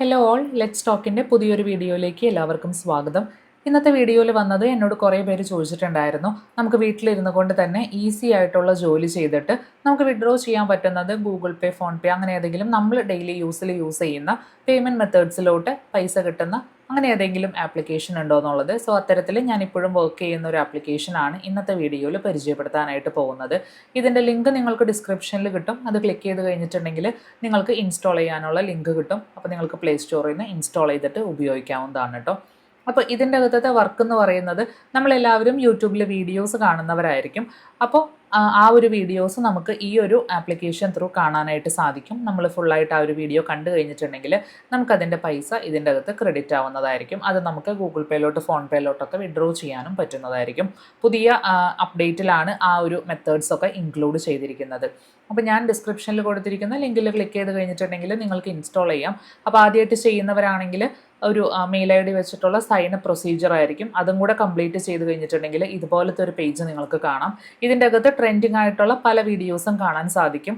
Hello all let's ടോക്കിന്റെ പുതിയൊരു വീഡിയോയിലേക്ക് എല്ലാവർക്കും സ്വാഗതം. ഇന്നത്തെ വീഡിയോയിൽ വന്നത് എന്നോട് കുറേ പേര് ചോദിച്ചിട്ടുണ്ടായിരുന്നു. നമുക്ക് വീട്ടിലിരുന്നു കൊണ്ട് തന്നെ ഈസി ആയിട്ടുള്ള ജോലി ചെയ്തിട്ട് നമുക്ക് വിഡ്രോ ചെയ്യാൻ പറ്റുന്നത് ഗൂഗിൾ പേ ഫോൺ പേ അങ്ങനെ ഏതെങ്കിലും നമ്മൾ ഡെയിലി യൂസിൽ യൂസ് ചെയ്യുന്ന പേയ്മെന്റ് മെത്തേഡ്സിലോട്ട് പൈസ കിട്ടുന്ന അങ്ങനെ ഏതെങ്കിലും ആപ്ലിക്കേഷൻ ഉണ്ടോ എന്നുള്ളത്. സോ അത്തരത്തിൽ ഞാൻ ഇപ്പോഴും വർക്ക് ചെയ്യുന്ന ഒരു ആപ്ലിക്കേഷനാണ് ഇന്നത്തെ വീഡിയോയിൽ പരിചയപ്പെടുത്താനായിട്ട് പോകുന്നത്. ഇതിന്റെ ലിങ്ക് നിങ്ങൾക്ക് ഡിസ്ക്രിപ്ഷനിൽ കിട്ടും. അത് ക്ലിക്ക് ചെയ്ത് കഴിഞ്ഞിട്ടുണ്ടെങ്കിൽ നിങ്ങൾക്ക് ഇൻസ്റ്റാൾ ചെയ്യാനുള്ള ലിങ്ക് കിട്ടും. അപ്പോൾ നിങ്ങൾക്ക് പ്ലേ സ്റ്റോറിൽ നിന്ന് ഇൻസ്റ്റാൾ ചെയ്തിട്ട് ഉപയോഗിക്കാവുന്നതാണ് കേട്ടോ അപ്പോൾ ഇതിന്റെ അകത്തത്തെ വർക്ക് എന്ന് പറയുന്നത് നമ്മളെല്ലാവരും യൂട്യൂബിൽ വീഡിയോസ് കാണുന്നവരായിരിക്കും. അപ്പോൾ ആ ഒരു വീഡിയോസ് നമുക്ക് ഈ ഒരു ആപ്ലിക്കേഷൻ ത്രൂ കാണാനായിട്ട് സാധിക്കും. നമ്മൾ ഫുള്ളായിട്ട് ആ ഒരു വീഡിയോ കണ്ടു കഴിഞ്ഞിട്ടുണ്ടെങ്കിൽ നമുക്കതിന്റെ പൈസ ഇതിന്റെ അകത്ത് ക്രെഡിറ്റ് ആവുന്നതായിരിക്കും. അത് നമുക്ക് ഗൂഗിൾ പേയിലോട്ട് ഫോൺ പേയിലോട്ടൊക്കെ വിഡ്രോ ചെയ്യാനും പറ്റുന്നതായിരിക്കും. പുതിയ അപ്ഡേറ്റിലാണ് ആ ഒരു മെത്തേഡ്സ് ഒക്കെ ഇൻക്ലൂഡ് ചെയ്തിരിക്കുന്നത്. അപ്പോൾ ഞാൻ ഡിസ്ക്രിപ്ഷനിൽ കൊടുത്തിരിക്കുന്ന ലിങ്കിൽ ക്ലിക്ക് ചെയ്ത് കഴിഞ്ഞിട്ടുണ്ടെങ്കിൽ നിങ്ങൾക്ക് ഇൻസ്റ്റാൾ ചെയ്യാം. അപ്പോൾ ആദ്യമായിട്ട് ചെയ്യുന്നവരാണെങ്കിൽ ഒരു മെയിൽ ഐ ഡി വെച്ചിട്ടുള്ള സൈൻ പ്രൊസീജിയർ ആയിരിക്കും. അതും കൂടെ കംപ്ലീറ്റ് ചെയ്ത് കഴിഞ്ഞിട്ടുണ്ടെങ്കിൽ ഇതുപോലത്തെ ഒരു പേജ് നിങ്ങൾക്ക് കാണാം. ഇതിന്റെ അകത്ത് ട്രെൻഡിങ് ആയിട്ടുള്ള പല വീഡിയോസും കാണാൻ സാധിക്കും.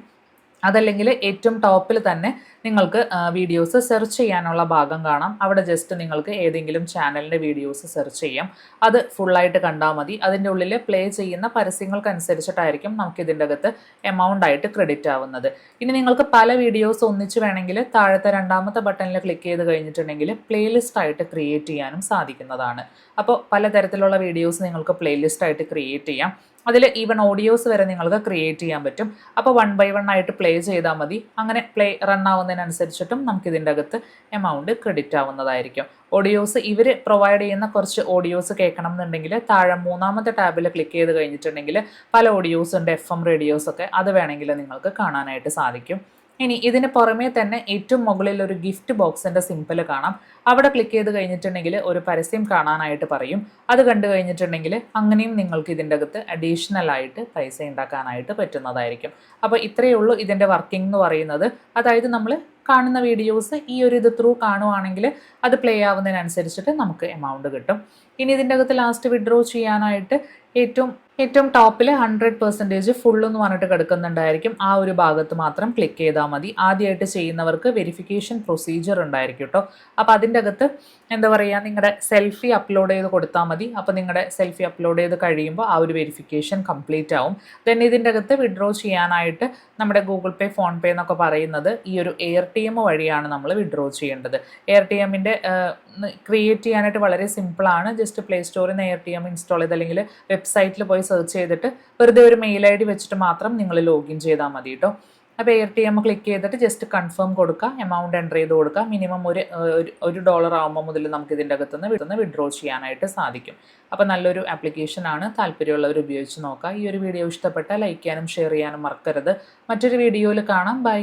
അതല്ലെങ്കിൽ ഏറ്റവും ടോപ്പിൽ തന്നെ നിങ്ങൾക്ക് വീഡിയോസ് സെർച്ച് ചെയ്യാനുള്ള ഭാഗം കാണാം. അവിടെ ജസ്റ്റ് നിങ്ങൾക്ക് ഏതെങ്കിലും ചാനലിന്റെ വീഡിയോസ് സെർച്ച് ചെയ്യാം. അത് ഫുള്ളായിട്ട് കണ്ടാൽ മതി. അതിന്റെ ഉള്ളിൽ പ്ലേ ചെയ്യുന്ന പരസ്യങ്ങൾക്കനുസരിച്ചിട്ടായിരിക്കും നമുക്ക് ഇതിന്റെ അകത്ത് എമൗണ്ട് ആയിട്ട് ക്രെഡിറ്റ് ആവുന്നത്. ഇനി നിങ്ങൾക്ക് പല വീഡിയോസ് ഒന്നിച്ച് വേണമെങ്കിൽ താഴത്തെ രണ്ടാമത്തെ ബട്ടണിൽ ക്ലിക്ക് ചെയ്ത് കഴിഞ്ഞിട്ടുണ്ടെങ്കിൽ പ്ലേലിസ്റ്റ് ആയിട്ട് ക്രിയേറ്റ് ചെയ്യാനും സാധിക്കുന്നതാണ്. അപ്പോൾ പലതരത്തിലുള്ള വീഡിയോസ് നിങ്ങൾക്ക് പ്ലേലിസ്റ്റ് ആയിട്ട് ക്രിയേറ്റ് ചെയ്യാം. അതിൽ ഈവൻ ഓഡിയോസ് വരെ നിങ്ങൾക്ക് ക്രിയേറ്റ് ചെയ്യാൻ പറ്റും. അപ്പോൾ വൺ ബൈ വൺ ആയിട്ട് പ്ലേ ചെയ്താൽ മതി. അങ്ങനെ പ്ലേ റൺ ആവുന്നതിനനുസരിച്ചിട്ടും നമുക്ക് ഇതിന്റെ അകത്ത് എമൗണ്ട് ക്രെഡിറ്റ് ആവുന്നതായിരിക്കും. ഓഡിയോസ് ഇവർ പ്രൊവൈഡ് ചെയ്യുന്ന കുറച്ച് ഓഡിയോസ് കേൾക്കണം എന്നുണ്ടെങ്കിൽ താഴെ മൂന്നാമത്തെ ടാബിൽ ക്ലിക്ക് ചെയ്ത് കഴിഞ്ഞിട്ടുണ്ടെങ്കിൽ പല ഓഡിയോസ് ഉണ്ട് എഫ് എം റേഡിയോസ് ഒക്കെ അത് വേണമെങ്കിൽ നിങ്ങൾക്ക് കാണാനായിട്ട് സാധിക്കും. ഇനി ഇതിന് പുറമേ തന്നെ ഏറ്റവും മുകളിൽ ഒരു ഗിഫ്റ്റ് ബോക്സിന്റെ സിമ്പിൾ കാണാം. അവിടെ ക്ലിക്ക് ചെയ്ത് കഴിഞ്ഞിട്ടുണ്ടെങ്കിൽ ഒരു പരസ്യം കാണാനായിട്ട് പറയും. അത് കണ്ടു കഴിഞ്ഞിട്ടുണ്ടെങ്കിൽ അങ്ങനെയും നിങ്ങൾക്ക് ഇതിന്റെ അകത്ത് അഡീഷണൽ ആയിട്ട് പൈസ ഉണ്ടാക്കാനായിട്ട് പറ്റുന്നതായിരിക്കും. അപ്പോൾ ഇത്രയേ ഉള്ളൂ ഇതിന്റെ വർക്കിംഗ് എന്ന് പറയുന്നത്. അതായത് നമ്മൾ കാണുന്ന വീഡിയോസ് ഈ ഒരു ഇത് ത്രൂ കാണുവാണെങ്കിൽ അത് പ്ലേ ആവുന്നതിനനുസരിച്ചിട്ട് നമുക്ക് എമൗണ്ട് കിട്ടും. ഇനി ഇതിന്റെ അകത്ത് ലാസ്റ്റ് വിഡ്രോ ചെയ്യാനായിട്ട് ഏറ്റവും ഏറ്റവും ടോപ്പിൽ ഹൺഡ്രഡ് പെർസെന്റേജ് ഫുൾ എന്ന് പറഞ്ഞിട്ട് കിടക്കുന്നുണ്ടായിരിക്കും. ആ ഒരു ഭാഗത്ത് മാത്രം ക്ലിക്ക് ചെയ്താൽ മതി. ആദ്യമായിട്ട് ചെയ്യുന്നവർക്ക് വെരിഫിക്കേഷൻ പ്രൊസീജിയർ ഉണ്ടായിരിക്കും കേട്ടോ. അപ്പോൾ അതിന്റെ അകത്ത് എന്താ പറയുക നിങ്ങളുടെ സെൽഫി അപ്ലോഡ് ചെയ്ത് കൊടുത്താൽ മതി. അപ്പോൾ നിങ്ങളുടെ സെൽഫി അപ്ലോഡ് ചെയ്ത് കഴിയുമ്പോൾ ആ ഒരു വെരിഫിക്കേഷൻ കംപ്ലീറ്റ് ആവും. ദെൻ ഇതിന്റെ അകത്ത് വിഡ്രോ ചെയ്യാനായിട്ട് നമ്മുടെ ഗൂഗിൾ പേ ഫോൺ പേ എന്നൊക്കെ പറയുന്നത് ഈ ഒരു എയർ ടി എം വഴിയാണ് നമ്മൾ വിഡ്രോ ചെയ്യേണ്ടത്. എയർ ടി എമ്മിന്റെ ക്രിയേറ്റ് ചെയ്യാനായിട്ട് വളരെ സിമ്പിളാണ് ജസ്റ്റ് പ്ലേ സ്റ്റോറിൽ നിന്ന് എയർ ടി എം ഇൻസ്റ്റാൾ ചെയ്ത് അല്ലെങ്കിൽ വെബ്സൈറ്റിൽ പോയി സെർച്ച് ചെയ്തിട്ട് വെറുതെ ഒരു മെയിൽ ഐ ഡി വെച്ചിട്ട് മാത്രം നിങ്ങൾ ലോഗിൻ ചെയ്താൽ മതി കേട്ടോ അപ്പോൾ എയർ ടി എം ക്ലിക്ക് ചെയ്തിട്ട് ജസ്റ്റ് കൺഫേം കൊടുക്കുക എമൗണ്ട് എന്റർ ചെയ്ത് കൊടുക്കുക മിനിമം ഒരു ഒരു- ഡോളർ ആകുമ്പോൾ മുതൽ നമുക്ക് ഇതിന്റെ അകത്തുനിന്ന് വിടുന്ന വിഡ്രോ ചെയ്യാനായിട്ട് സാധിക്കും. അപ്പോൾ നല്ലൊരു ആപ്ലിക്കേഷനാണ് താല്പര്യമുള്ളവർ ഉപയോഗിച്ച് നോക്കുക ഈ ഒരു വീഡിയോ ഇഷ്ടപ്പെട്ടാൽ ലൈക്ക് ചെയ്യാനും ഷെയർ ചെയ്യാനും മറക്കരുത്. മറ്റൊരു വീഡിയോയിൽ കാണാം. ബൈ